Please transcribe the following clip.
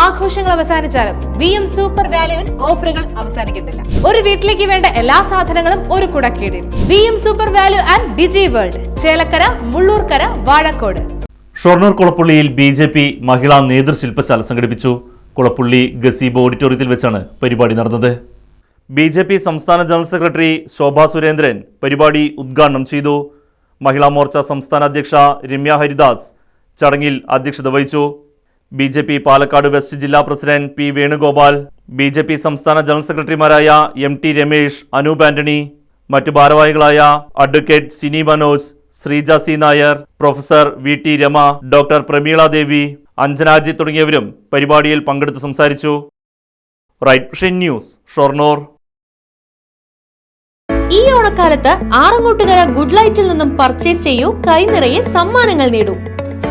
ആഘോഷങ്ങൾ അവസാനിച്ചാലും V M super വാല്യുവിൽ ഓഫറുകൾ അവസാനിക്കുന്നില്ല. ഒരു വീട്ടിലേക്ക് വേണ്ട എല്ലാ സാധനങ്ങളും ഒരു കുടക്കീടിൽ. V M super value and digi world Chelakkara Mullurkara Vazhakkode. Shoranur കുളപ്പുള്ളിയിൽ B J P മഹിളാ നേതൃശില്പശാല സംഘടിപ്പിച്ചു. കുളപ്പുള്ളി ഗസീബ് ഓഡിറ്റോറിയത്തിൽ വെച്ചാണ് പരിപാടി നടന്നത്. ബി ജെ പി സംസ്ഥാന ജനറൽ സെക്രട്ടറി ശോഭാ സുരേന്ദ്രൻ പരിപാടി ഉദ്ഘാടനം ചെയ്തു. മഹിളാ മോർച്ച സംസ്ഥാന അധ്യക്ഷ രമ്യ ഹരിദാസ് ചടങ്ങിൽ അധ്യക്ഷത വഹിച്ചു. B J P Palakkad west ജില്ലാ president P Venugopal B J P സംസ്ഥാന ജനറൽ സെക്രട്ടറിമാരായ എം ടി രമേശ് അനൂപ് ആന്റണി മറ്റു ഭാരവാഹികളായ advocate Sini Manoj Sreeja C Nair professor V T Rama doctor Prameela Devi Anjana ji തുടങ്ങിയവരും പരിപാടിയിൽ പങ്കെടുത്ത് സംസാരിച്ചു. Right news Shoranur. ഈ ഓണക്കാലത്ത് ആറങ്ങോട്ടുകര ഗുഡ് ലൈറ്റിൽ നിന്നും പർച്ചേസ് ചെയ്യൂ കൈനിറയെ സമ്മാനങ്ങൾ നേടൂ.